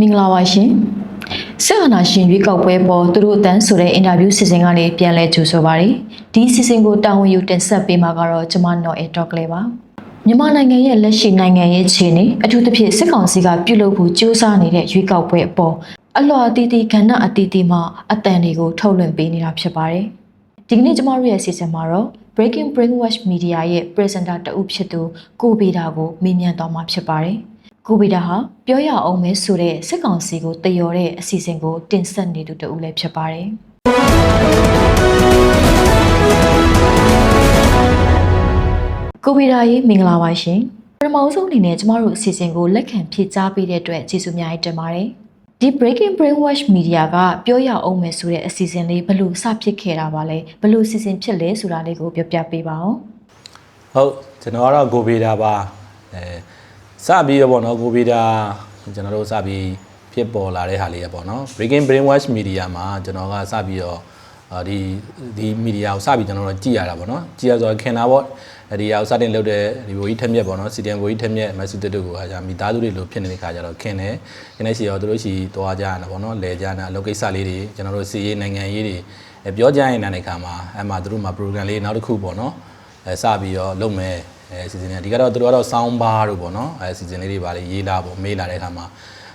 မင်္ဂလာပါရှင်ဆက်အာနာရှင်ရွေးကောက်ပွဲပေါ်သူတို့အတန်းဆိုတဲ့အင်တာဗျူးစီစဉ်ကနေပြန်လဲကြိုဆိုပါရစေဒီစီစဉ်ကိုတာဝန်ယူတင်ဆက်ပေးမှာကတော့ကျွန်မနော်အေတော့ကလေးပါမြန်မာနိုင်ငံရဲ့လက်ရှိနိုင်ငံရေးအခြေအနေအထူးသဖြင့်စစ်ကောင်စီကပြုလုပ်ဖို့ကြိုးစားနေတဲ့ရွေးကောက်ပွဲအပေါ်အလွှာအသီးသီးကဏ္ဍအသီးသီးမှအတန်တွေကိုထုတ်လွှင့်ပေးနေတာဖြစ်ပါတယ်ဒီကနေ့ကျမတို့ရဲ့စီစဉ်မှာတော့ Breaking Brainwash Media ရဲ့ presenter တဦးဖြစ်သူကိုဗီတာကိုမေးမြန်းသွားမှာဖြစ်ပါတယ်။ ကိုဗီတာဟာပြောရအောင်မဲဆိုတဲ့စစ်ကောင်စီကိုတယော်တဲ့အစီအစဉ်ကိုတင်ဆက်နေသူတဦးလည်းဖြစ်ပါတယ်။ကိုဗီတာရေမင်္ဂလာပါရှင်။ပထမဆုံးအနေနဲ့ကျမတို့အစီအစဉ်ကိုလက်ခံဖြည့်ကြားပေးတဲ့အတွက်ကျေးဇူးအများကြီးတင်ပါတယ်။ဒီ Breaking Brainwash Media ကပြောရအောင်မယ်ဆိုတဲ့အစီအစဉ်လေးဘယ်လို့စဖြစ်ခဲ့တာပါလဲဘယ်လို့အစီအစဉ်ဖြစ်လဲဆိုတာလေးကိုပြောပြပေးပါဦးဟုတ်ကျွန်တော်ကတော့ကိုဗီဒါပါအဲ စပြီးတော့ပေါ့နော်ကိုဗီဒါကျွန်တော်တို့စပြီးဖြစ်ပေါ်လာတဲ့ဟာလေးရပေါ့နော် Breaking Brainwash Media မှာကျွန်တော်ကစပြီးတော့အာဒီဒီမီဒီယာကိုစပြီးကျွန်တော်တို့ကြည့်ရတာပေါ့နော်ကြည့်ရဆိုတော့ခင်တာပေါ့ဒီဟာကိုစတင်လုပ်တဲ့ဒီဘိုးကြီးထက်မြက်ပေါ့နော်စီတန်ဘိုးကြီးထက်မြက်မက်ဆူတက်တို့ကိုခါကြမိသားစုတွေလိုဖြစ်နေတဲ့ခါကြတော့ခင်တယ်ခင်တဲ့စီရောတို့ရှိသွားကြရတာပေါ့နော်လဲကြတာအလုပ်ကိစ္စလေးတွေကျွန်တော်တို့စီရေးနိုင်ငံရေးတွေပြောကြရင်တဲ့ခါမှာအဲ့မှာတို့မှာ program လေးနောက်တစ်ခုပေါ့နော်အဲစပြီးတော့လုပ်မယ် အဲစီစဉ်နေဒီကတော့သူတို့ကတော့ sound bar တို့ပေါ့နော်အဲစီစဉ်လေးတွေပါလေရေးလာပေါ့မေးလာတဲ့အခါမှာ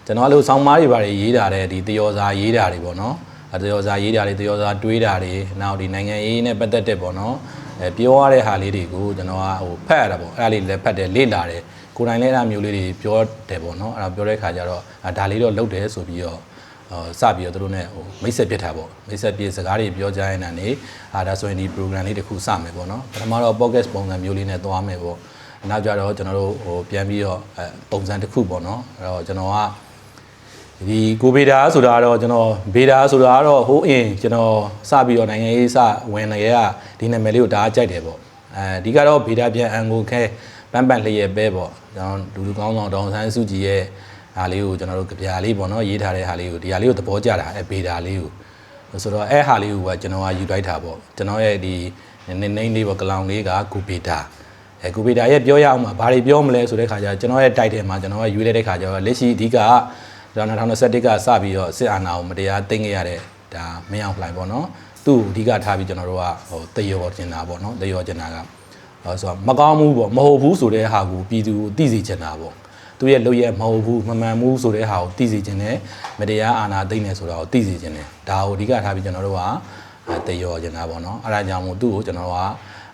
ကျွန်တော်အဲ့လို sound bar တွေပါလေရေးတာတဲ့ဒီတယောစာရေးတာတွေပေါ့နော်အဲတယောစာရေးတာတွေတယောစာတွေးတာတွေနောက်ဒီနိုင်ငံရေးနဲ့ပတ်သက်တဲ့ပေါ့နော်အဲပြောရတဲ့ဟာလေးတွေကိုကျွန်တော်ကဟိုဖတ်ရတာပေါ့အဲ့ဒါလေးလည်းဖတ်တယ်လေ့လာတယ်ကိုယ်တိုင်လည်းအဲ့ဒါမျိုးလေးတွေပြောတယ်ပေါ့နော်အဲ့ဒါပြောတဲ့ခါကျတော့ဒါလေးတော့လုပ်တယ်ဆိုပြီးတော့ဟို စပြီးတော့သူတို့ ਨੇ ဟိုမိတ်ဆက်ပြစ်တာပေါ့မိတ်ဆက်ပြစ်စကားတွေပြောကြရင်လည်းနေအာဒါဆိုရင်ဒီ program လေးတစ်ခုစမယ်ပေါ့နော်ပထမတော့ podcast ပုံစံမျိုးလေးနဲ့သွားမယ်ပေါ့နောက်ကြတော့ကျွန်တော်တို့ဟိုပြန်ပြီးတော့အဲပုံစံတစ်ခုပေါ့နော်အဲ့တော့ကျွန်တော်ကဒီကိုဗေဒါဆိုတာကတော့ကျွန်တော်ဗေဒါဆိုတာကတော့ဟိုးအင်းကျွန်တော်စပြီးတော့နိုင်ငံရေးစဝင်နေရဒီနာမည်လေးကိုဒါကြိုက်တယ်ပေါ့အဲဒီကတော့ဗေဒါပြန်အန်ကိုခဲပန်းပန်းလျက်ပဲပေါ့ကျွန်တော်လူလူကောင်းဆောင်ဒေါအောင်ဆန်းစုကြည်ရဲ့ ဟာလေးကိုကျွန်တော်တို့ကြပြာလေးပေါ့နော်ရေးထားတဲ့ဟာလေးကိုဒီဟာလေးကိုသဘောကျတာအဲဘေတာလေးကိုဆိုတော့အဲဟာလေးကိုကကျွန်တော်ကယူလိုက်တာပေါ့ကျွန်တော်ရဲ့ဒီနေနေလေးပေါ့ကလောင်လေးကဂူဘေတာအဲဂူဘေတာရဲ့ပြောရအောင်မှာဘာတွေပြောမလဲဆိုတဲ့ခါကျကျွန်တော်ရဲ့ title မှာကျွန်တော်ကယူလိုက်တဲ့ခါကျတော့လက်ရှိအဓိကကျွန်တော်2021ကစပြီးတော့စစ်အာဏာကိုမတရားသိမ်းခဲ့ရတဲ့ဒါမင်းအောင်လှိုင်ပေါ့နော်သူ့အဓိကထားပြီးကျွန်တော်တို့ကဟိုတယောကျင်တာပေါ့နော်တယောကျင်တာကဟောဆိုတော့မကောင်းဘူးပေါ့မဟုတ်ဘူးဆိုတဲ့ဟာကိုပြည်သူကိုသိစေချင်တာပေါ့ သူရဲ့လုပ်ရမဟုတ်ဘူးမမှန်ဘူးဆိုတဲ့ဟာကိုသိစေခြင်းနဲ့မတရားအာဏာသိမ်းနေဆိုတာကိုသိစေခြင်းနဲ့ဒါကိုအဓိကထားပြီးကျွန်တော်တို့ကအဲတရောကျင်တာပေါ့နော်အဲ့ဒါကြောင့်မို့သူ့ကိုကျွန်တော်တို့က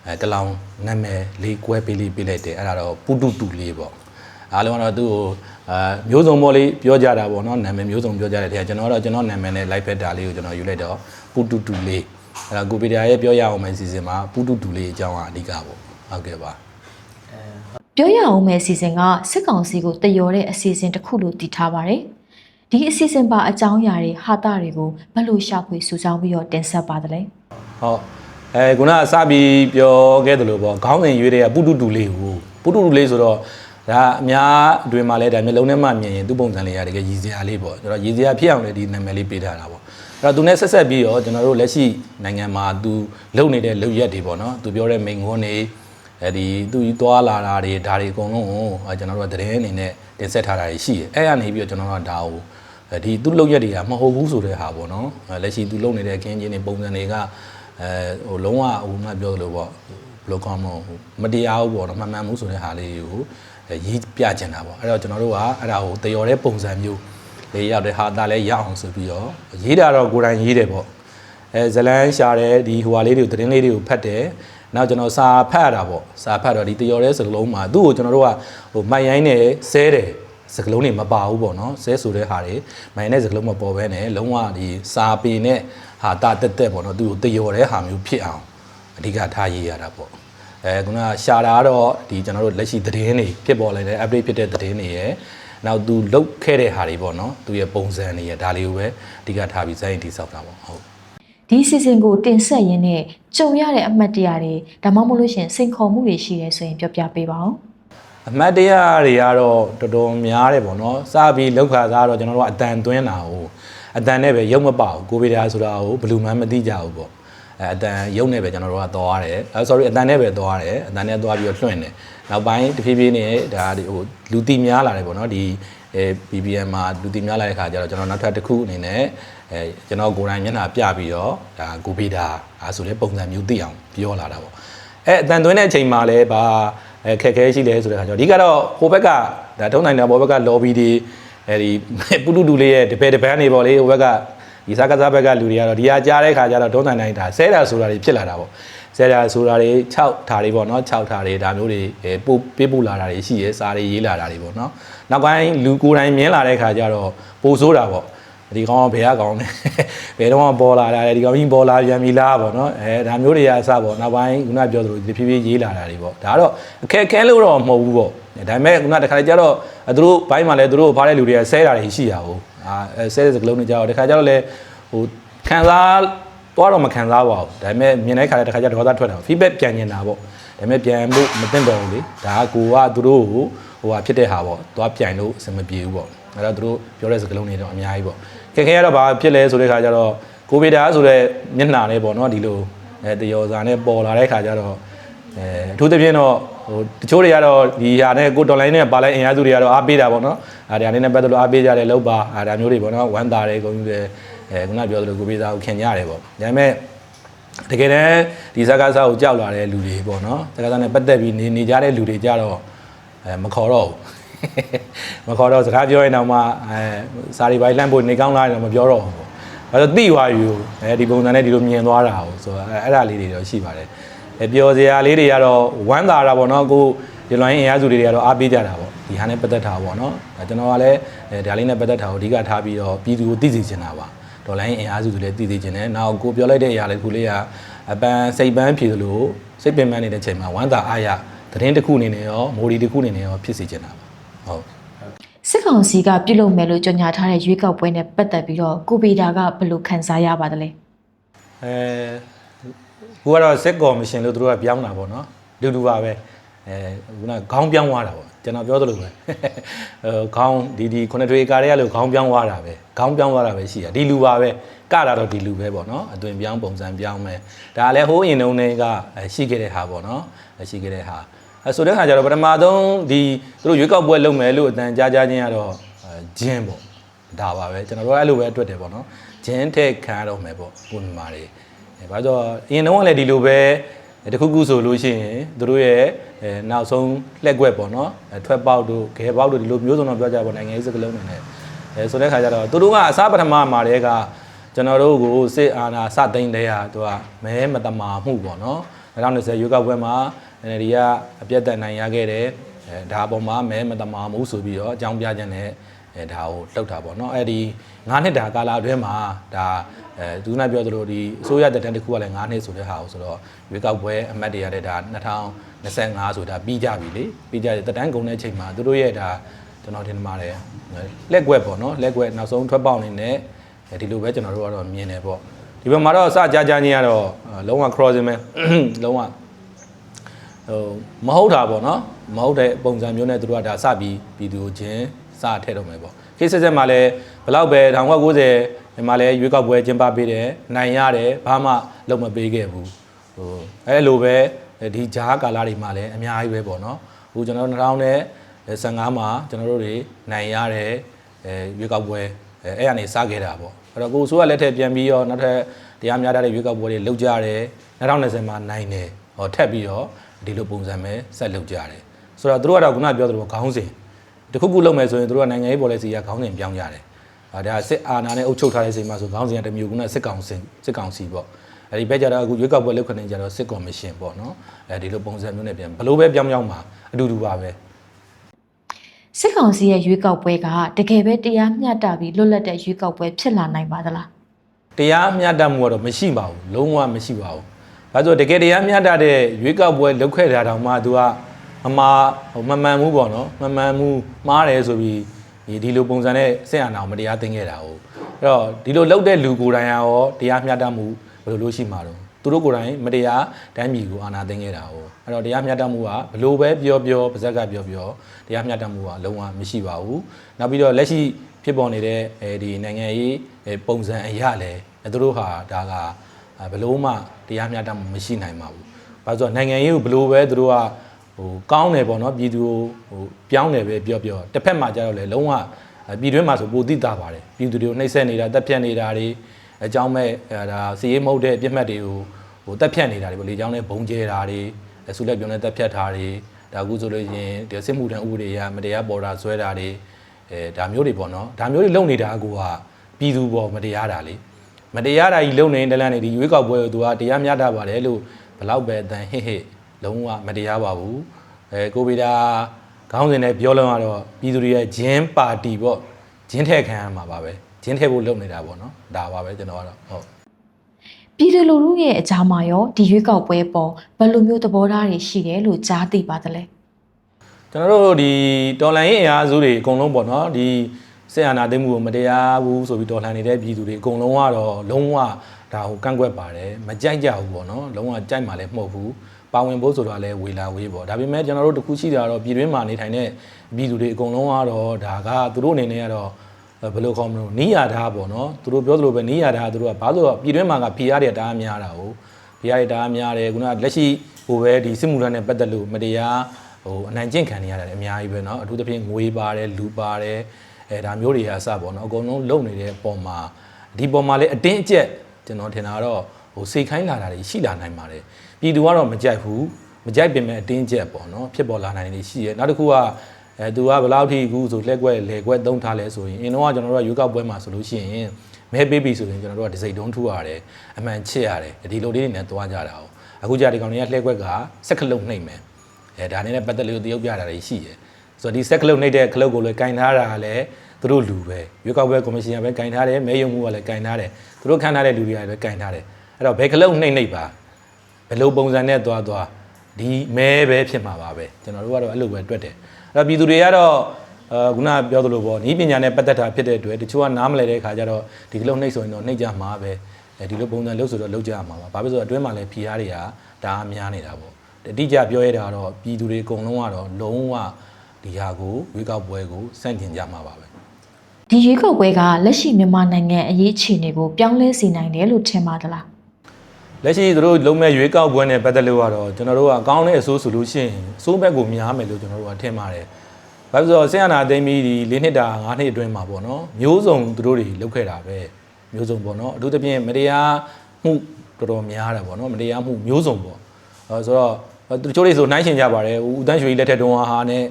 အဲတလောင်နာမည်လေးကွဲပေးလေးပေးလိုက်တယ်အဲ့ဒါတော့ပုတုတူလေးပေါ့အားလုံးကတော့သူ့ကိုအဲမျိုးစုံပေါ်လေးပြောကြတာပေါ့နော်နာမည်မျိုးစုံပြောကြတဲ့ထဲကျွန်တော်ကတော့ကျွန်တော်နာမည်နဲ့ live ဖက်တာလေးကိုကျွန်တော်ယူလိုက်တော့ပုတုတူလေးအဲ့ဒါကိုပီတာရဲ့ပြောရအောင်မယ့်စီစဉ်မှာပုတုတူလေးအကြောင်းကအဓိကပေါ့ဟုတ်ကဲ့ပါပြောရအောင်မယ်အစီအစဉ်ကစစ်ကောင်စီကိုတယော်တဲ့အစီအစဉ်တစ်ခုလို့တည်ထားပါတယ်။ဒီအစီအစဉ်ပါအကြောင်းအရာတွေဟာတာတွေကိုဘယ်လိုရှာဖွေစုဆောင်းပြီးတော့တင်ဆက်ပါသလဲဟုတ်အဲခုနကစပြီးပြောခဲ့သလိုပေါ့ခေါင်းစဉ်ရွေးတဲ့ကပုတုတူလေးကိုပုတုတူလေးဆိုတော့ဒါအများအတွင်မှာလဲဒါမျိုးလုံးထဲမှာမြင်ရင်သူ့ပုံစံလေးရတယ်ကရည်စရာလေးပေါ့ကျွန်တော်ရည်စရာဖြစ်အောင်လေဒီနာမည်လေးပေးထားတာပေါ့အဲ့တော့သူနဲ့ဆက်ဆက်ပြီးတော့ကျွန်တော်တို့လက်ရှိနိုင်ငံမှာသူလုပ်နေတဲ့လုပ်ရက်တွေပေါ့နော်သူပြောတဲ့မိန်ခွန်းတွေ အဲဒီသူသွားလာတာတွေဒါတွေအကုန်လုံးကိုအဲကျွန်တော်တို့ကသတင်းအနေနဲ့တင်ဆက်ထားတာတွေရှိတယ်အဲ့ကနေပြီးတော့ကျွန်တော်တို့ကဒါကိုအဲဒီသူလုပ်ရက်တွေကမဟုတ်ဘူးဆိုတဲ့ဟာပေါ့နော်အဲလက်ရှိသူလုပ်နေတဲ့ခင်းချင်းတွေပုံစံတွေကအဲဟိုလုံးဝဟိုမှပြောသလိုပေါ့ဘယ်လိုကောင်းမလို့ဟိုမတရားဘူးပေါ့နော်မှန်မှန်မှုဆိုတဲ့ဟာလေးကိုအဲရေးပြချင်တာပေါ့အဲ့တော့ကျွန်တော်တို့ကအဲ့ဒါကိုတယော်တဲ့ပုံစံမျိုးလေးရောက်တဲ့ဟာသားလည်းရအောင်ဆိုပြီးတော့ရေးတာတော့ကိုယ်တိုင်ရေးတယ်ပေါ့အဲဇလန်းရှာတယ်ဒီဟိုဟာလေးတွေကိုသတင်းလေးတွေကိုဖတ်တယ် နောက်ကျွန်တော်စာဖတ်ရတာပေါ့စာဖတ်တော့ဒီတယော်တဲ့စကလုံးမှာသူ့ကိုကျွန်တော်တို့ကဟိုမိုက်ရိုင်းနဲ့ဆဲတယ်စကလုံးတွေမပါဘူးပေါ့နော်ဆဲဆိုတဲ့ဟာတွေမိုင်နဲ့စကလုံးမပေါ်ဘဲနဲ့လုံးဝဒီစာပေနဲ့ဟာတာတက်တက်ပေါ့နော်သူ့ကိုတယော်တဲ့ဟာမျိုးဖြစ်အောင်အဓိကထားရေးရတာပေါ့အဲခုနကရှာတာကတော့ဒီကျွန်တော်တို့လက်ရှိသတင်းတွေဖြစ်ပေါ်လာတဲ့ update ဖြစ်တဲ့သတင်းတွေရယ်နောက်သူလုတ်ခဲ့တဲ့ဟာတွေပေါ့နော်သူရဲ့ပုံစံတွေရယ်ဒါလေးကိုပဲအဓိကထားပြီးဇာတ်ရင်တိဆောက်တာပေါ့ဟုတ် ဒီအစီအစဉ်ကိုတင်ဆက်ရင်းနဲ့ကြုံရတဲ့အမှတ်တရတွေဒါမှမဟုတ်လို့ရှရင်စိန်ခေါ်မှုတွေရှိတယ်ဆိုရင်ပြောပြပေးပါဦးအမတ်တရားတွေကတော့တော်တော်များတယ်ပေါ့နော်စပြီးလောက်ခါစားတော့ကျွန်တော်တို့ကအတန်သွင်းတာကိုအတန်နဲ့ပဲရုပ်မပေါကိုဗီဒါဆိုတာကိုဘယ်လူမှမသိကြဘူးပေါ့အဲအတန်ရုပ်နဲ့ပဲကျွန်တော်တို့ကသွားရတယ်အဲ sorry အတန်နဲ့ပဲသွားရတယ်အတန်နဲ့သွားပြီးတော့လွှင့်တယ်နောက်ပိုင်းတဖြည်းဖြည်းနဲ့ဒါဒီဟိုလူတီများလာတယ်ပေါ့နော်ဒီအဲ BBM မှာလူတီများလာတဲ့ခါကျတော့ကျွန်တော်နောက်ထပ်တစ်ခုအနေနဲ့ အဲကျွန်တော်ကိုယ်တိုင်မျက်နှာပြပြီးတော့ဒါကိုဗီဒါအားဆိုတဲ့ပုံစံမျိုးသိအောင်ပြောလာတာပေါ့အဲအတန်သွင်းတဲ့အချိန်မှာလည်းဗာအဲခက်ခဲရှိလဲဆိုတဲ့ခါကျတော့အဓိကတော့ဟိုဘက်ကဒါထုံးနိုင်တာဘောဘက်က lobby တွေအဲဒီပုတုတူလေးရဲ့တပယ်တပန်းနေပေါ့လေဟိုဘက်ကဒီစားကစားဘက်ကလူတွေကတော့ဒီဟာကြားတဲ့ခါကျတော့ထုံးနိုင်နိုင်တာဆဲတာဆိုတာတွေဖြစ်လာတာပေါ့ဆဲတာဆိုတာတွေ6ထားတွေပေါ့နော်6ထားတွေဒါမျိုးတွေအဲပို့ပေးပို့လာတာတွေရှိရဲစားတွေရေးလာတာတွေပေါ့နော်နောက်ပိုင်းလူကိုယ်တိုင်မြင်လာတဲ့ခါကျတော့ပိုဆိုးတာပေါ့ ဒီကောင်ကဘယ်ကကောင်လဲဘယ်တော့မှပေါ်လာတာလဲဒီကောင်ကြီးပေါ်လာပြန်ပြီလားပေါ့နော်အဲဒါမျိုးတွေကအစပေါ့နောက်ပိုင်းခုနပြောသလိုဒီဖြည်းဖြည်းရေးလာတာတွေပေါ့ဒါကတော့အခက်ခဲလို့တော့မဟုတ်ဘူးပေါ့ဒါပေမဲ့ခုနတခါလေကျတော့သူတို့ဘိုင်းမှာလဲသူတို့ဖားတဲ့လူတွေကဆဲတာတွေရှိတာဟုတ်အာဆဲတဲ့စကလုံးတွေကျတော့တခါကျတော့လဲဟိုခံစားတော့တော့မခံစားပါဘူးဒါပေမဲ့မြင်တဲ့ခါလဲတခါကျဒေါသထွက်တာ feedback ပြန်နေတာပေါ့ဒါပေမဲ့ပြန်လို့မသိတော့ဘူးလေဒါကကိုကသူတို့ဟိုဟိုဟာဖြစ်တဲ့ဟာပေါ့သွားပြန်လို့အဆင်မပြေဘူးပေါ့အဲ့တော့သူတို့ပြောတဲ့စကလုံးတွေတော့အများကြီးပေါ့ ခက်ခဲရတော့ဘာဖြစ်လဲဆိုတဲ့ခါကျတော့ကိုဗီဒါဆိုတဲ့မျက်နှာလေးပေါ့နော်ဒီလိုအဲတယောစာနဲ့ပေါ်လာတဲ့ခါကျတော့အဲအထူးသဖြင့်တော့ဟိုတချို့တွေကတော့ဒီဟာနဲ့ကိုတော်လိုင်းနဲ့ပါလိုက်အင်အားစုတွေကတော့အားပေးတာပေါ့နော်အဲဒါနဲ့ပတ်သက်လို့အားပေးကြတယ်လောက်ပါအဲဒါမျိုးတွေပေါ့နော်ဝမ်းသာတယ်ဂုဏ်ယူတယ်အဲခုနပြောသလိုကိုဗီဒါကိုခင်ကြရတယ်ပေါ့ဒါပေမဲ့တကယ်တမ်းဒီစကားစားကိုကြောက်လာတဲ့လူတွေပေါ့နော်စကားစားနဲ့ပတ်သက်ပြီးနေနေကြတဲ့လူတွေကြတော့အဲမခေါ်တော့ဘူး မခေါ်တော့စကားပြောရင်တော့မှအဲစာရီပိုင်းလန့်ဖို့နေကောင်းလာတယ်တော့မပြောတော့ဘူးပေါ့။အဲတော့တိသွားယူအဲဒီပုံစံနဲ့ဒီလိုမြင်သွားတာဟုတ်ဆိုတော့အဲအဲ့ဒါလေးတွေတော့ရှိပါတယ်။အဲပျော်စရာလေးတွေကတော့ဝမ်းသာတာပေါ့နော်ကိုဒီလိုင်းအင်အားစုတွေကတော့အားပေးကြတာပေါ့ဒီဟာနဲ့ပတ်သက်တာပေါ့နော်။အဲကျွန်တော်ကလည်းအဲဒါလေးနဲ့ပတ်သက်တာကိုအဓိကထားပြီးတော့ပြည်သူကိုသိစေချင်တာပါ။ဒေါ်လာအင်အားစုတွေလည်းသိစေချင်တယ်။နောက်ကိုပြောလိုက်တဲ့အရာလေးခုလေးကအပန်းစိတ်ပန်းဖြေသလိုစိတ်ပင်ပန်းနေတဲ့ချိန်မှာဝမ်းသာအားရသတင်းတစ်ခုအနေနဲ့ရောမိုဒီတစ်ခုအနေနဲ့ရောဖြစ်စေချင်တာပါ။ ဟုတ်စစ်ကောင်စီကပြုလုပ်မယ်လို့ကြေညာထားတဲ့ရွေးကောက်ပွဲနဲ့ပတ်သက်ပြီးတော့ကိုဗီဒါကဘယ်လိုခံစားရပါသလဲအဲကိုကတော့စက်ကော်မရှင်လို့သူတို့ကပြောင်းတာပေါ့နော်လူလူပါပဲအဲခုနခေါင်းပြောင်းသွားတာပေါ့ကျွန်တော်ပြောသလိုပဲအဲခေါင်းဒီဒီခုနတွေကားတွေကလို့ခေါင်းပြောင်းသွားတာပဲခေါင်းပြောင်းသွားတာပဲရှိတာဒီလူပါပဲကတာတော့ဒီလူပဲပေါ့နော်အသွင်ပြောင်းပုံစံပြောင်းမယ်ဒါလည်းဟိုးရင်တုန်းကရှိခဲ့တဲ့ဟာပေါ့နော်ရှိခဲ့တဲ့ဟာအဲ ဆိုတဲ့ခါကျတော့ပထမဆုံးဒီသူတို့ရွေးကောက်ပွဲလုပ်မယ်လို့အတန်ကြားကြားချင်းကတော့ဂျင်းပေါ့ဒါပါပဲကျွန်တော်တို့အဲ့လိုပဲအတွက်တယ်ပေါ့နော်ဂျင်းထက်ခံရတော့မယ်ပေါ့ပုံမှန်တွေအဲဘာကြောအရင်တော့ကလည်းဒီလိုပဲတခုခုဆိုလို့ရှိရင်သူတို့ရဲ့အဲနောက်ဆုံးလက်ကွက်ပေါ့နော်အဲထွက်ပေါက်တို့ဂဲပေါက်တို့ဒီလိုမျိုးစုံတော့ပြောကြပါနိုင်ငံရေးစကလုံးတွေနဲ့အဲဆိုတဲ့ခါကျတော့သူတို့ကအစားပထမမှာတည်းကကျွန်တော်တို့ကိုစစ်အာဏာစသိမ့်တဲ့ဟာသူကမဲမတမာမှုပေါ့နော် 2020ရွေးကောက်ပွဲမှာ NLD ကအပြတ်တက်နိုင်ရခဲ့တယ်ဒါအပေါ်မှာမဲမတမာမှုဆိုပြီးတော့အကြောင်းပြခြင်းနဲ့အဲဒါကိုလှုပ်တာပေါ့နော်အဲဒီ9နှစ်တာကာလအတွင်းမှာဒါအဲသူကပြောသလိုဒီအစိုးရတက်တန်းတစ်ခုကလည်း9နှစ်ဆိုတဲ့ဟာကိုဆိုတော့ရွေးကောက်ပွဲအမတ်တွေရတဲ့ဒါ2025ဆိုတာပြီးကြပြီလေပြီးကြတယ်တက်တန်းကုန်တဲ့အချိန်မှာသူတို့ရဲ့ဒါကျွန်တော်ထင်ပါတယ်လက်ွက်ပေါ့နော်လက်ွက်နောက်ဆုံးထွက်ပေါက်နေနဲ့ဒီလိုပဲကျွန်တော်တို့ကတော့မြင်တယ်ပေါ့ ဒီဘက်မှာတော့စကြကြချင်းကတော့လုံးဝ crossing ပဲလုံးဝဟိုမဟုတ်တာပေါ့နော်မဟုတ်တဲ့ပုံစံမျိုးနဲ့သူတို့ကဒါစပြီးဗီဒီယိုချင်းစထည့်တော့မယ်ပေါ့ခေတ်ဆက်ဆက်မှာလည်းဘလောက်ပဲ1990ဒီမှာလည်းရွေးကောက်ပွဲကျင်းပပေးတယ်နိုင်ရတယ်ဘာမှလုံးမပေးခဲ့ဘူးဟိုအဲလိုပဲဒီဂျားကာလာတွေမှာလည်းအများကြီးပဲပေါ့နော်ဟိုကျွန်တော်2015မှာကျွန်တော်တို့တွေနိုင်ရတယ်အဲရွေးကောက်ပွဲအဲအဲ့ကနေစခဲ့တာပေါ့ အဲ့တော့ကိုဆိုးကလက်ထက်ပြန်ပြီးတော့နောက်ထပ်တရားများတဲ့ရွေးကောက်ပွဲတွေလုပ်ကြတယ်2020မှာနိုင်တယ်ဟောထက်ပြီးတော့ဒီလိုပုံစံပဲဆက်လုပ်ကြတယ်ဆိုတော့သူတို့ကတော့ခုနပြောသလိုခေါင်းစဉ်တစ်ခုခုလုပ်မယ်ဆိုရင်သူတို့ကနိုင်ငံရေး policy ကခေါင်းစဉ်ပြောင်းကြတယ်ဟာဒါစစ်အာဏာနဲ့အုပ်ချုပ်ထားတဲ့ချိန်မှာဆိုခေါင်းစဉ်ကတစ်မျိုးခုနစစ်ကောင်စီစစ်ကောင်စီပေါ့အဲဒီဘက်ကြတော့အခုရွေးကောက်ပွဲလုပ်ခနေကြတော့စစ်ကော်မရှင်ပေါ့နော်အဲဒီလိုပုံစံမျိုးနဲ့ပြန်ဘလို့ပဲပြောင်းပြောင်းမှာအတူတူပါပဲ စစ်ကောင်စီရဲ့ရွေးကောက်ပွဲကတကယ်ပဲတရားမျှတပြီးလွတ်လပ်တဲ့ရွေးကောက်ပွဲဖြစ်လာနိုင်ပါသလားတရားမျှတမှုကတော့မရှိပါဘူးလုံးဝမရှိပါဘူး။ဘာလို့တကယ်တရားမျှတတဲ့ရွေးကောက်ပွဲလုပ်ခဲ့တာတောင်မှ तू ကအမှားဟိုမမှန်မှုပေါ့နော်မမှန်မှုမှားတယ်ဆိုပြီးဒီဒီလိုပုံစံနဲ့စစ်အာဏာကိုမတရားသိမ်းခဲ့တာဟုတ်အဲ့တော့ဒီလိုလုပ်တဲ့လူကိုယ်တိုင်ရောတရားမျှတမှုဘယ်လိုလို့ရှိမှာတော့ သူတို့ကိုယ်တိုင်မတရားတမ်းပြည်ကိုအာဏာသိမ်းခဲ့တာဟုတ်အဲ့တော့တရားမျှတမှုကဘလို့ပဲပြောပြောပါဇက်ကပြောပြောတရားမျှတမှုကလုံးဝမရှိပါဘူးနောက်ပြီးတော့လက်ရှိဖြစ်ပေါ်နေတဲ့အဲဒီနိုင်ငံရေးပုံစံအရာလဲသူတို့ဟာဒါကဘလို့မှတရားမျှတမှုမရှိနိုင်ပါဘူးဘာလို့ဆိုတော့နိုင်ငံရေးကိုဘလို့ပဲသူတို့ကဟဟိုကောင်းတယ်ပေါ့နော်ပြည်သူကိုဟိုပြောင်းတယ်ပဲပြောပြောတစ်ဖက်မှာကျတော့လေလုံးဝပြည်တွင်းမှာဆိုပိုတိတာပါတယ်ပြည်သူတွေကိုနှိပ်စက်နေတာတက်ပြတ်နေတာတွေ အကြောင်းမဲ့အဲဒါစီရေးမဟုတ်တဲ့အပြစ်မှတ်တွေကိုဟိုတက်ဖြတ်နေတာတွေပေါ့လေအကြောင်းနဲ့ဘုံကျဲတာတွေအဆုလက်ပြုံးနဲ့တက်ဖြတ်တာတွေဒါအခုဆိုလို့ရှိရင်ဒီစစ်မှုထမ်းဥပဒေအရမတရားပေါ်တာဆွဲတာတွေအဲဒါမျိုးတွေပေါ့နော်ဒါမျိုးတွေလုပ်နေတာကကိုကပြည်သူပေါ်မတရားတာလေမတရားတာကြီးလုံနေတလန်းနေဒီရွေးကောက်ပွဲကိုသူကတရားမျှတပါတယ်လို့ဘလောက်ပဲအတန်ဟစ်ဟစ်လုံးဝမတရားပါဘူးအဲကိုဗီဒါခေါင်းစဉ်နဲ့ပြောလုံးကတော့ပြည်သူတွေရဲ့ဂျင်းပါတီပေါ့ဂျင်းထည့်ခံရမှာပါပဲ ဂျင်းထည့်ဖို့လုပ်နေတာပေါ့နော်ဒါပါပဲကျွန်တော်ကတော့ဟုတ်ပြည်သူလူထုရဲ့အကြမ်းမှာရောဒီရွေးကောက်ပွဲပေါ်ဘယ်လိုမျိုးသဘောထားတွေရှိတယ်လို့ကြားသိပါသလဲကျွန်တော်တို့ဒီတော်လန်ရေးအင်အားစုတွေအကုန်လုံးပေါ့နော်ဒီစစ်အာဏာသိမ်းမှုကိုမတရားဘူးဆိုပြီးတော်လှန်နေတဲ့ပြည်သူတွေအကုန်လုံးကတော့လုံးဝဒါဟိုကန့်ကွက်ပါတယ်မကြိုက်ကြဘူးပေါ့နော်လုံးဝကြိုက်မှလည်းမဟုတ်ဘူးပါဝင်ဖို့ဆိုတာလည်းဝေလာဝေးပေါ့ဒါပေမဲ့ကျွန်တော်တို့တခုရှိတာတော့ပြည်တွင်းမှာနေထိုင်တဲ့ပြည်သူတွေအကုန်လုံးကတော့ဒါကသူတို့အနေနဲ့ကတော့ ဘယ်လိုခေါ်မလို့နီးရတာပေါ့နော်သူတို့ပြောသလိုပဲနီးရတာသူတို့ကဘာလို့လဲပြည်တွင်းမှာက PR တွေတအားများတာဟုတ် PR တွေတအားများတယ်ခုနကလက်ရှိဟိုပဲဒီစစ်မှုထမ်းနဲ့ပတ်သက်လို့မတရား ဟိုအနိုင်ကျင့်ခံနေရတယ်အများကြီးပဲเนาะအထူးသဖြင့်ငွေပါတယ်လူပါတယ်အဲဒါမျိုးတွေအစပေါ့เนาะအကုန်လုံးလုံနေတဲ့ပုံမှာဒီပုံမှာလည်းအတင်းအကျပ်ကျွန်တော်ထင်တာတော့ဟိုစိတ်ခိုင်းလာတာတွေရှိလာနိုင်ပါတယ်ပြည်သူကတော့မကြိုက်ဘူးမကြိုက်ပင်မဲ့အတင်းကျပ်ပေါ့เนาะဖြစ်ပေါ်လာနိုင်တယ်ရှိရဲနောက်တစ်ခုက အဲသူကဘယ်လောက်ထိအခုဆိုလက်ကွက်လေကွက်သုံးထားလဲဆိုရင်အင်းတော့ကျွန်တော်တို့ကရွေးကောက်ပွဲမှာဆိုလို့ရှိရင်မဲပေးပြီဆိုရင်ကျွန်တော်တို့ကဒီစိတ်တုံးထူရတယ်အမှန်ချစ်ရတယ်ဒီလိုလေးတွေနဲ့သွားကြတာ哦အခုကြဒီကောင်တွေကလှည့်ကွက်ကစက်ကလုံးနှိမ့်မယ်အဲဒါနဲ့ပတ်သက်လို့တရုပ်ပြတာတွေရှိတယ်ဆိုတော့ဒီဆက်ကလုတ်နှိပ်တဲ့ခလုတ်ကိုလည်းကင်ထားတာကလည်းသူတို့လူပဲရွေးကောက်ပွဲကော်မရှင်ကပဲကင်ထားတယ်မဲယုံမှုကလည်းကင်ထားတယ်သူတို့ခန့်ထားတဲ့လူတွေကလည်းကင်ထားတယ်အဲ့တော့ဘယ်ခလုတ်နှိပ်နှိပ်ပါဘယ်လိုပုံစံနဲ့သွားသွားဒီမဲပဲဖြစ်မှာပါပဲကျွန်တော်တို့ကတော့အဲ့လိုပဲတွက်တယ်အဲ့ တော့ပြည်သူတွေကတော့အဲခုနပြောသလိုပေါ့ဤပညာနဲ့ပတ်သက်တာဖြစ်တဲ့အတွက်တချို့ကနားမလည်တဲ့ခါကျတော့ဒီကလုတ်နှိပ်ဆိုရင်တော့နှိပ်ကြမှာပဲအဲဒီလိုပုံစံလုပ်ဆိုတော့လုပ်ကြမှာပါဘာဖြစ်လို့ဆိုတော့အတွင်းမှာလည်းဖြီးအားတွေကဒါအများနေတာပေါ့အတိအကျပြောရတာတော့ပြည်သူတွေအကုန်လုံးကတော့လုံးဝဒီဟာကိုဝေကောက်ပွဲကိုစန့်ကျင်ကြမှာပါပဲဒီရွေးကောက်ပွဲကလက်ရှိမြန်မာနိုင်ငံအရေးအခြေအနေကိုပြောင်းလဲစေနိုင်တယ်လို့ထင်ပါသလား လက်ရှိသူတို့လုံးမဲ့ရွေးကောက်ပွဲနဲ့ပတ်သက်လို့ကတော့ကျွန်တော်တို့ကအကောင်းတဲ့အဆိုးဆိုလို့ရှိရင်အဆိုးဘက်ကိုများမယ်လို့ကျွန်တော်တို့ကထင်ပါတယ်။ဘာဖြစ်လို့လဲဆိုတော့ဆင်ရနာသိမ်းပြီးဒီ၄နှစ်တာ၅နှစ်အတွင်းမှာပေါ့နော်မျိုးစုံသူတို့တွေလုပ်ခဲ့တာပဲမျိုးစုံပေါ့နော်အထူးသဖြင့်မတရားမှုတော်တော်များတာပေါ့နော်မတရားမှုမျိုးစုံပေါ့အဲဆိုတော့တချို့တွေဆိုနှိုင်းရှင်ကြပါတယ်ဦးတန်းရွှေလက်ထက်တုန်းကဟာနဲ့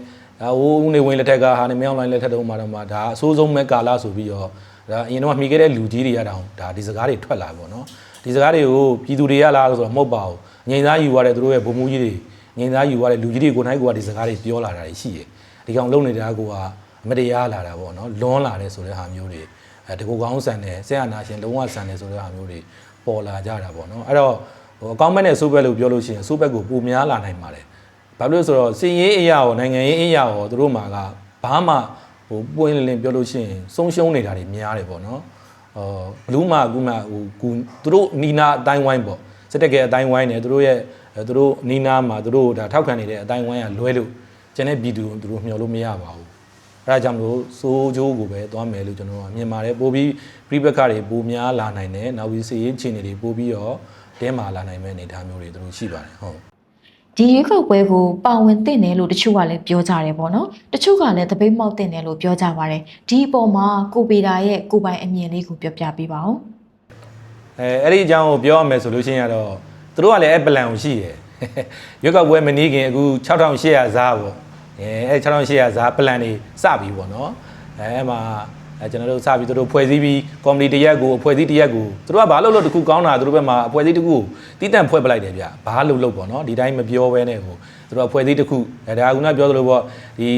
ဒါဦးနေဝင်လက်ထက်ကဟာနဲ့မင်းအောင်လိုင်းလက်ထက်တုန်းမှာတော့မှဒါအဆိုးဆုံးမဲ့ကာလဆိုပြီးတော့ဒါအရင်တော့မှီခဲ့တဲ့လူကြီးတွေကတောင်ဒါဒီစကားတွေထွက်လာပေါ့နော် ဒီစကားတွေကိုပြည်သူတွေကလားဆိုတော့မဟုတ်ပါဘူးငြိမ်သားယူရတဲ့သူတို့ရဲ့ဗိုလ်မှူးကြီးတွေငြိမ်သားယူရတဲ့လူကြီးတွေကိုနိုင်ကိုကဒီစကားတွေပြောလာတာတွေရှိတယ်ဒီကောင်လုံနေတာကိုကအမတရားလာတာပေါ့နော်လွန်လာတဲ့ဆိုတဲ့ဟာမျိုးတွေအဲတကူကောင်းဆန်တယ်ဆရာနာရှင်လုံးဝဆန်တယ်ဆိုတဲ့ဟာမျိုးတွေပေါ်လာကြတာပေါ့နော်အဲ့တော့ဟိုအကောင့်ဘက်နဲ့ဆိုးဘက်လို့ပြောလို့ရှိရင်ဆိုးဘက်ကိုပုံများလာနိုင်ပါတယ်ဘာလို့လဲဆိုတော့စင်ရေးအရာရောနိုင်ငံရေးအရာရောသူတို့မှာကဘာမှဟိုပွင့်လင်းလင်းပြောလို့ရှိရင်ဆုံးရှုံးနေတာတွေများတယ်ပေါ့နော် အော်ဘလူးမာကူမာဟိုကူသူတို့နီနာအတိုင်းဝိုင်းပေါ့စက်တက်ကဲအတိုင်းဝိုင်းနေသူတို့ရဲ့အဲသူတို့နီနာမှာသူတို့ဒါထောက်ခံနေတဲ့အတိုင်းဝိုင်းကလွဲလို့ကျန်တဲ့ပြည်သူကိုသူတို့မျှော်လို့မရပါဘူးအဲဒါကြောင့်မလို့စိုးကြိုးကိုပဲသွားမယ်လို့ကျွန်တော်ကမြင်ပါတယ်ပို့ပြီးပြိပက္ခတွေပိုများလာနိုင်တယ်နောက်ပြီးစီရေးချင်းတွေပိုပြီးတော့တင်းမာလာနိုင်မဲ့အနေအထားမျိုးတွေသူတို့ရှိပါတယ်ဟုတ် ဒီရွေးကောက်ပွဲကိုပါဝင်သင့်တယ်လို့တချို့ကလည်းပြောကြတယ်ပေါ့နော်တချို့ကလည်းတပိတ်မောက်သင့်တယ်လို့ပြောကြပါတယ်ဒီအပေါ်မှာကိုပေတာရဲ့ကိုပိုင်အမြင်လေးကိုပြောပြပေးပါဦးအဲအဲ့ဒီအကြောင်းကိုပြောရမယ်ဆိုလို့ရှိရင်ကတော့သူတို့ကလည်းအဲ့ပလန်ကိုရှိတယ်ရွက်ကောက်ပွဲမနီးခင်အခု6800ဇားပေါ့အဲအဲ့6800ဇားပလန်တွေစပြီပေါ့နော်အဲအဲ့မှာ အဲကျွန်တော်တို့စပြီးသူတို့ဖွဲ့စည်းပြီးကော်မတီတစ်ရက်ကိုအဖွဲ့အစည်းတစ်ရက်ကိုသူတို့ကဘာလို့လို့တခုကောင်းတာသူတို့ဘက်မှာအဖွဲ့အစည်းတစ်ခုကိုတီးတန့်ဖွဲ့ပလိုက်တယ်ဗျဘာလို့လို့ပေါ့နော်ဒီတိုင်းမပြောဘဲနဲ့ဟိုသူတို့အဖွဲ့အစည်းတစ်ခုအဲဒါကခုနပြောသလိုပေါ့ဒီ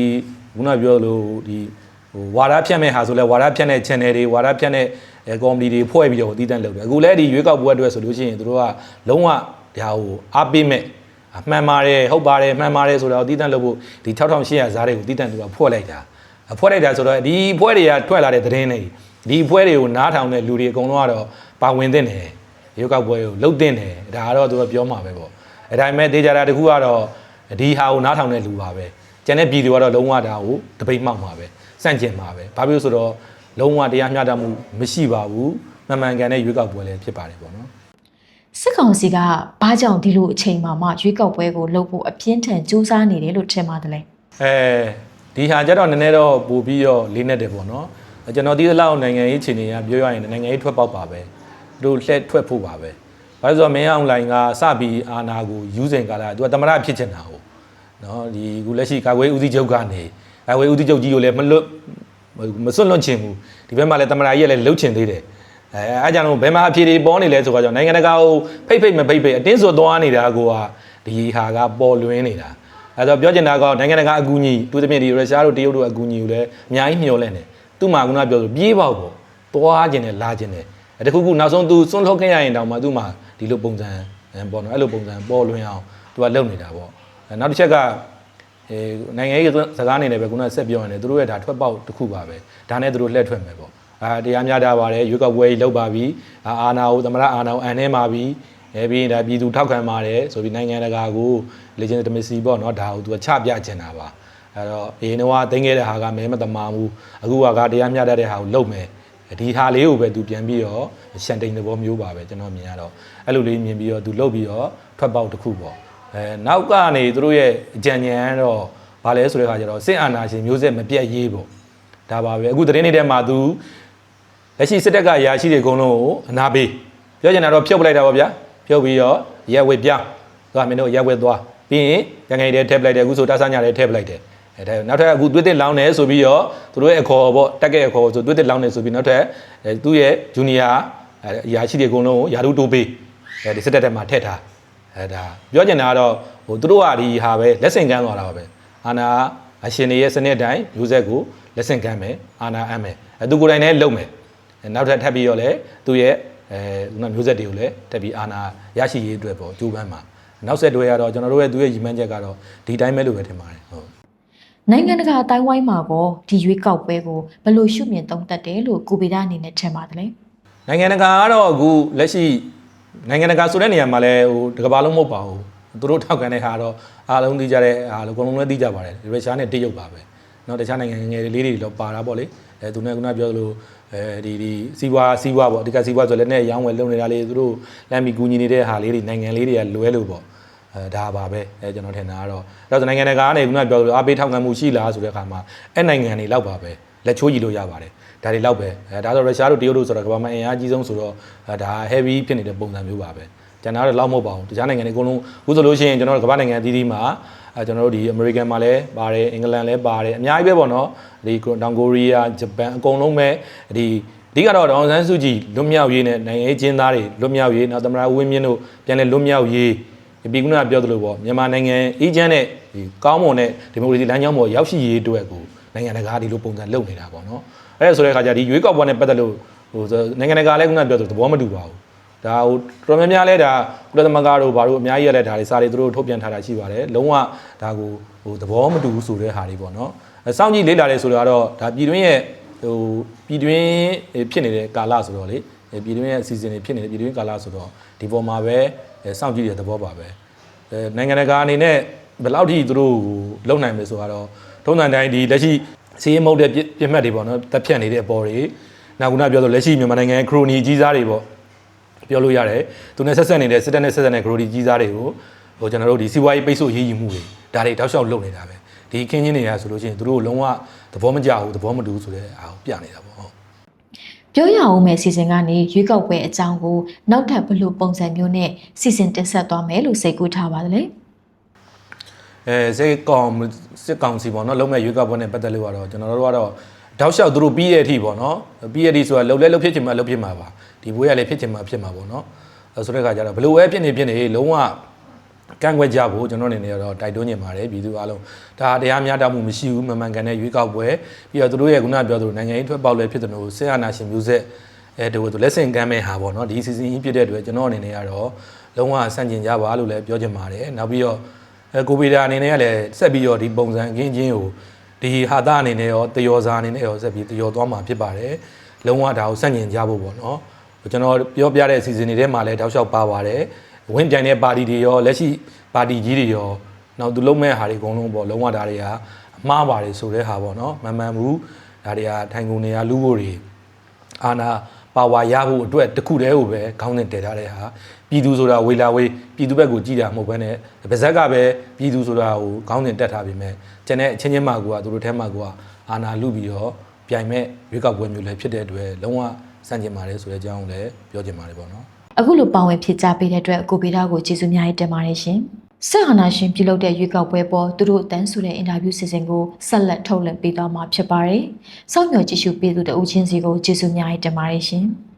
ခုနပြောသလိုဒီဟိုဝါဒဖြတ်မဲ့ဟာဆိုလဲဝါဒဖြတ်တဲ့ channel တွေဝါဒဖြတ်တဲ့အဲကော်မတီတွေဖွဲ့ပြီးတော့တီးတန့်လုပ်တယ်အခုလဲဒီရွေးကောက်ပွဲအတွက်ဆိုလို့ရှိရင်သူတို့ကလုံးဝဒါဟိုအားပေးမဲ့အမှန်ပါတယ်ဟုတ်ပါတယ်မှန်ပါတယ်ဆိုတော့တည်တံ့လို့ဖို့ဒီ6800ဇာတ်တွေကိုတည်တံ့သူကဖွဲ့လိုက်တာ အဖွဲ့လိုက်တာဆိုတော့ဒီဖွဲ့တွေကထွက်လာတဲ့သတင်းတွေဒီဖွဲ့တွေကိုနားထောင်တဲ့လူတွေအကုန်လုံးကတော့ပါဝင်သင့်တယ်ရုပ်ောက်ပွဲကိုလှုပ်သင့်တယ်ဒါကတော့သူကပြောမှာပဲပေါ့အဲဒါပေမဲ့ဒေကြတာတခုကတော့ဒီဟာကိုနားထောင်တဲ့လူပါပဲကျန်တဲ့ပြည်သူကတော့လုံးဝဒါကိုတပိတ်မှောက်မှာပဲစန့်ကျင်မှာပဲဘာဖြစ်လို့ဆိုတော့လုံးဝတရားမျှတမှုမရှိပါဘူးမှန်မှန်ကန်တဲ့ရွေးကောက်ပွဲလည်းဖြစ်ပါတယ်ပေါ့နော်စစ်ကောင်စီကဘာကြောင့်ဒီလိုအချိန်မှမှရွေးကောက်ပွဲကိုလုပ်ဖို့အပြင်းထန်ကြိုးစားနေတယ်လို့ထင်ပါတယ်လေအဲ ဒီဟာကြတော့နည်းနည်းတော့ပို့ပြီးတော့လေးနဲ့တယ်ပေါ့နော်ကျွန်တော်ဒီလောက်နိုင်ငံရေးခြေနေရပြောရရင်နိုင်ငံရေးထွက်ပေါက်ပါပဲသူတို့လှည့်ထွက်ဖို့ပါပဲဘာလို့ဆိုတော့မင်းအွန်လိုင်းကစပြီးအာနာကိုယူစဉ်ကာလသူကတမရဖြစ်ချင်တာဟုတ်နော်ဒီခုလက်ရှိကာကွယ်ဦးစီးချုပ်ကနေကာကွယ်ဦးစီးချုပ်ကြီးကိုလည်းမလွတ်မစွန့်လွတ်ချင်ဘူးဒီဘက်မှာလည်းတမရကြီးကလည်းလှုပ်ချင်သေးတယ်အဲအဲကြောင့်ဘယ်မှာအဖြေတွေပေါ်နေလဲဆိုတော့နိုင်ငံတကာကိုဖိတ်ဖိတ်မဖိတ်ဖိတ်အတင်းဆိုသွားနေတာကိုကဒီဟာကပေါ်လွင်နေတာ အဲတော့ပြောချင်တာကနိုင်ငံတကာအကူအညီတူသဖြင့်ဒီရုရှားတို့တရုတ်တို့အကူအညီကိုလည်းအများကြီးမျှော်လင့်တယ်သူ့မှာကကပြောဆိုပြေးပေါက်ပေါ့သွားခြင်းနဲ့လာခြင်းနဲ့အဲတခုခုနောက်ဆုံးသူစွန့်ထုတ်ခဲ့ရရင်တောင်မှသူ့မှာဒီလိုပုံစံပေါ့နော်အဲ့လိုပုံစံပေါ်လွင်အောင်သူကလုပ်နေတာပေါ့အဲနောက်တစ်ချက်ကအဲနိုင်ငံရေးစကားအနေနဲ့ပဲခုနဆက်ပြောရတယ်သူတို့ရဲ့ဒါထွက်ပေါက်တစ်ခုပါပဲဒါနဲ့သူတို့လှည့်ထွက်မယ်ပေါ့အာတရားများတာပါတယ်ရွေးကောက်ပွဲကြီးလုပ်ပါပြီအာအာနာကိုသမရအာနာကိုအန်နေပါပြီ အဲပြီးရင်ဒါပြည်သူထောက်ခံပါတယ်ဆိုပြီးနိုင်ငံတကာကို legitimacy ပေါ့နော်ဒါကိုသူကချပြချင်တာပါအဲ့တော့အရင်တော့တင်းခဲ့တဲ့ဟာကမဲမတမာဘူးအခုကတရားမျှတတဲ့ဟာကိုလုပ်မယ်ဒီဟာလေးကိုပဲသူပြန်ပြီးတော့ရှန်တိန်သဘောမျိုးပါပဲကျွန်တော်မြင်ရတော့အဲ့လိုလေးမြင်ပြီးတော့သူလုပ်ပြီးတော့ထွက်ပေါက်တစ်ခုပေါ့အဲနောက်ကနေသူတို့ရဲ့အကြံဉာဏ်တော့ဘာလဲဆိုတဲ့ခါကျတော့စစ်အာဏာရှင်မျိုးဆက်မပြတ်ရေးပေါ့ဒါပါပဲအခုသတင်းတွေထဲမှာသူလက်ရှိစစ်တပ်ကရာရှိတွေအကုန်လုံးကိုအနာပေးပြောချင်တာတော့ဖြုတ်ပလိုက်တာပေါ့ဗျာ ဖြုတ်ပြီးတော့ရဲဝေပြောင်းသူကမင်းတို့ရဲဝေသွားပြီးရင်ရန်ငယ်တွေထည့်ပလိုက်တယ်အခုဆိုတာဆညာတွေထည့်ပလိုက်တယ်အဲဒါနောက်ထပ်အခုသွေးတစ်လောင်းတယ်ဆိုပြီးတော့သူတို့ရဲ့အခေါ်ပေါ့တက်ခဲ့အခေါ်ဆိုသွေးတစ်လောင်းတယ်ဆိုပြီးနောက်ထပ်အဲသူ့ရဲ့ဂျူနီယာအရာရှိတွေအကုန်လုံးကိုယာရုတိုးပေးအဲဒီစစ်တပ်ထဲမှာထည့်ထားအဲဒါပြောချင်တာကတော့ဟိုသူတို့ကဒီဟာပဲလက်ဆင့်ကမ်းသွားတာပါပဲအာနာအရှင်တွေရဲ့စနစ်တိုင်းမျိုးဆက်ကိုလက်ဆင့်ကမ်းမယ်အာနာအမ်းမယ်အဲသူကိုယ်တိုင်လည်းလုပ်မယ်အဲနောက်ထပ်ထပ်ပြီးတော့လည်းသူ့ရဲ့ အဲခုနမျိုးဆက်တွေကိုလည်းတက်ပြီးအာနာရရှိရေးအတွက်ပေါ့ကျိုးပမ်းမှာ နောက်ဆက်တွဲရတော့ကျွန်တော်တို့ရဲ့သူရဲ့ရည်မှန်းချက်ကတော့ဒီတိုင်းပဲလို့ပဲထင်ပါတယ်ဟုတ် နိုင်ငံတကာအတိုင်းဝိုင်းမှာကောဒီရွေးကောက်ပွဲကိုဘယ်လိုရှုမြင်သုံးသပ်တယ်လို့ကိုဗီဒါအနေနဲ့ထင်ပါတယ်လေ နိုင်ငံတကာကတော့အခုလက်ရှိနိုင်ငံတကာဆိုတဲ့နေရာမှာလည်းဟိုတစ်ကမ္ဘာလုံးမဟုတ်ပါဘူးသူတို့ထောက်ခံတဲ့ဟာတော့အားလုံးသိကြတဲ့ဟာလို့အကုန်လုံးလည်းသိကြပါတယ်ရုရှားနဲ့တရုတ်ပါပဲเนาะတခြားနိုင်ငံငယ်လေးတွေတော့ပါတာပေါ့လေ အဲသူနဲ့ခုနပြောသလိုအဲဒီဒီစီးပွားစီးပွားပေါ့အဓိကစီးပွားဆိုလည်းနဲ့ရောင်းဝယ်လုပ်နေတာလေးသူတို့လမ်းမီကူညီနေတဲ့ဟာလေးတွေနိုင်ငံလေးတွေကလွဲလို့ပေါ့အဲဒါပါပဲအဲကျွန်တော်ထင်တာကတော့ဒါဆိုနိုင်ငံတကာကနေခုနကပြောလို့အားပေးထောက်ခံမှုရှိလားဆိုတဲ့အခါမှာအဲ့နိုင်ငံတွေလောက်ပါပဲလက်ချိုးကြည့်လို့ရပါတယ်ဒါတွေလောက်ပဲအဲဒါဆိုရုရှားတို့တရုတ်တို့ဆိုတော့ကမ္ဘာမှာအင်အားကြီးဆုံးဆိုတော့အဲဒါ heavy ဖြစ်နေတဲ့ပုံစံမျိုးပါပဲကျွန်တော်တို့လောက်မဟုတ်ပါဘူးတခြားနိုင်ငံတွေအကုန်လုံးအခုဆိုလို့ရှိရင်ကျွန်တော်တို့ကမ္ဘာနိုင်ငံအသီးသီးမှာ အဲကျွန်တော်တို့ဒီ American မှာလည်းပါတယ်အင်္ဂလန်လည်းပါတယ်အများကြီးပဲပေါ့နော်ဒီတောင်ကိုရီးယားဂျပန်အကုန်လုံးပဲဒီအဓိကတော့ဒေါအောင်ဆန်းစုကြည်လွတ်မြောက်ရေးနဲ့နိုင်ငံရေးကျင်းသားတွေလွတ်မြောက်ရေးနောက်သမ္မတဦးဝင်းမြင့်တို့ပြန်လည်လွတ်မြောက်ရေးဒီကုနာပြောသလိုပေါ့မြန်မာနိုင်ငံအေဂျင့်နဲ့ဒီကောင်းမွန်တဲ့ဒီမိုကရေစီလမ်းကြောင်းပေါ်ရောက်ရှိရေးအတွက်ကိုနိုင်ငံတကာဒီလိုပုံစံလုပ်နေတာပေါ့နော်အဲဒါဆိုတဲ့အခါကျဒီရွေးကောက်ပွဲနဲ့ပတ်သက်လို့ဟိုနိုင်ငံတကာလည်းကုနာပြောသလိုသဘောမတူပါဘူး ဒါဟိုတော်များများလဲဒါကုလသမဂ္ဂတို့ဘာလို့အများကြီးရလဲဒါတွေစာတွေသူတို့ထုတ်ပြန်ထားတာရှိပါတယ်လုံးဝဒါကိုဟိုသဘောမတူဘူးဆိုတဲ့ဟာတွေပေါ့နော်အဲစောင့်ကြည့်လေ့လာတယ်ဆိုတော့ဒါပြည်တွင်းရဲ့ဟိုပြည်တွင်းဖြစ်နေတဲ့ကာလဆိုတော့လေပြည်တွင်းရဲ့အစီအစဉ်တွေဖြစ်နေတဲ့ပြည်တွင်းကာလဆိုတော့ဒီပေါ်မှာပဲစောင့်ကြည့်တဲ့သဘောပါပဲအဲနိုင်ငံတကာအနေနဲ့ဘယ်လောက်ထိသူတို့လုံနိုင်မယ်ဆိုတော့ထုံးစံတိုင်းဒီလက်ရှိစီးရင်မဟုတ်တဲ့ပြပြမှတ်တွေပေါ့နော်တက်ဖြတ်နေတဲ့အပေါ်တွေနောက်ခုနပြောဆိုလက်ရှိမြန်မာနိုင်ငံခရိုနီကြီးစားတွေပေါ့ ပြောလို့ရတယ်သူနဲ့ဆက်ဆက်နေတဲ့စစ်တပ်နဲ့ဆက်ဆက်နေတဲ့ခရိုနီကြီးစားတွေကိုဟိုကျွန်တော်တို့ဒီစီးပွားရေးပိတ်ဆို့ရေးယူမှုတွေဒါတွေတောက်လျှောက်လုပ်နေတာပဲဒီခင်းချင်းတွေကဆိုလို့ရှိရင်သူတို့လုံးဝသဘောမကျဘူးသဘောမတူဘူးဆိုတဲ့အားကိုပြနေတာပေါ့ဟုတ်ပြောရအောင်မယ့်စီစဉ်ကနေရွေးကောက်ပွဲအကြောင်းကိုနောက်ထပ်ဘယ်လိုပုံစံမျိုးနဲ့စီစဉ်တင်ဆက်သွားမယ်လို့စိတ်ကူးထားပါတယ်လေအဲစိတ်ကောင်စစ်ကောင်စီပေါ့နော်လုံးမဲ့ရွေးကောက်ပွဲနဲ့ပတ်သက်လို့ကတော့ကျွန်တော်တို့ကတော့တောက်လျှောက်သူတို့ပြီးတဲ့အထိပေါ့နော်ပြီးတဲ့အထိဆိုတာလှုပ်လဲလှုပ်ဖြစ်ချင်မှလှုပ်ဖြစ်မှာပါ ဒီဘွေးကလည်းဖြစ်ချင်မှဖြစ်မှာပေါ့နော်အဲဆိုတဲ့အခါကျတော့ဘလို့ပဲဖြစ်နေဖြစ်နေလုံးဝကန့်ကွက်ကြဖို့ကျွန်တော်အနေနဲ့တော့တိုက်တွန်းနေပါတယ်ပြည်သူအားလုံးဒါတရားမျှတမှုမရှိဘူးမမှန်ကန်တဲ့ရွေးကောက်ပွဲပြီးတော့သူတို့ရဲ့ခုနပြောသလိုနိုင်ငံရေးထွက်ပေါက်လည်းဖြစ်တယ်လို့ဆေးအာနာရှင်မျိုးဆက်အဲတို့တို့လက်ဆင့်ကမ်းမဲ့ဟာပေါ့နော်ဒီစီစဉ်ကြီးဖြစ်တဲ့အတွက်ကျွန်တော်အနေနဲ့ကတော့လုံးဝဆန့်ကျင်ကြပါလို့လည်းပြောချင်ပါတယ်နောက်ပြီးတော့အဲကိုဗီဒါအနေနဲ့ကလည်းဆက်ပြီးတော့ဒီပုံစံခင်းချင်းကိုဒီဟာတာအနေနဲ့ရောတယောစာအနေနဲ့ရောဆက်ပြီးတယောသွားမှာဖြစ်ပါတယ်လုံးဝဒါကိုစန့်ကျင်ကြဖို့ပေါ့နော် ကျွန်တော်ပြောပြတဲ့အစီအစဉ်တွေထဲမှာလည်းတောက်လျှောက်ပါပါတယ်ဝင်းပြိုင်တဲ့ပါတီတွေရောလက်ရှိပါတီကြီးတွေရောနောက်သူလုံးမဲ့ဟာတွေအကုန်လုံးပေါ့လုံးဝဒါတွေကအမှားပါတယ်ဆိုတဲ့ဟာပေါ့နော်မမှန်ဘူးဒါတွေကထိုင်ကုန်နေရလူဖို့တွေအာနာပါဝါရဖို့အတွက်တစ်ခုတည်းကိုပဲခေါင်းစဉ်တည်ထားတဲ့ဟာပြည်သူဆိုတာဝေလာဝေးပြည်သူဘက်ကိုကြည်တာမဟုတ်ဘဲနဲ့ဗဇက်ကပဲပြည်သူဆိုတာကိုခေါင်းစဉ်တက်ထားပြီးမဲ့ကျန်တဲ့အချင်းချင်းမှကိုကသူတို့ထဲမှကိုကအာနာလူပြီးတော့ပြိုင်မဲ့ရွေးကောက်ပွဲမျိုးလည်းဖြစ်တဲ့အတွက်လုံးဝ စန့်ကျင်ပါတယ်ဆိုတဲ့အကြောင်းကိုလည်းပြောချင်ပါတယ်ပေါ့နော်အခုလိုပါဝင်ဖြစ်ကြပေးတဲ့အတွက်ကိုဗီဒါကိုကျေးဇူးအများကြီးတင်ပါတယ်ရှင်။ဆက်ဟာနာရှင်ပြုလုပ်တဲ့ရွေးကောက်ပွဲပေါ်သူတို့အတန်းဆိုတဲ့အင်တာဗျူးစီစဉ်ကိုဆက်လက်ထုတ်လွှင့်ပေးသွားမှာဖြစ်ပါတယ်။စောင့်မျှော်ကြည့်ရှုပေးသူတအုပ်ချင်းစီကိုကျေးဇူးအများကြီးတင်ပါတယ်ရှင်။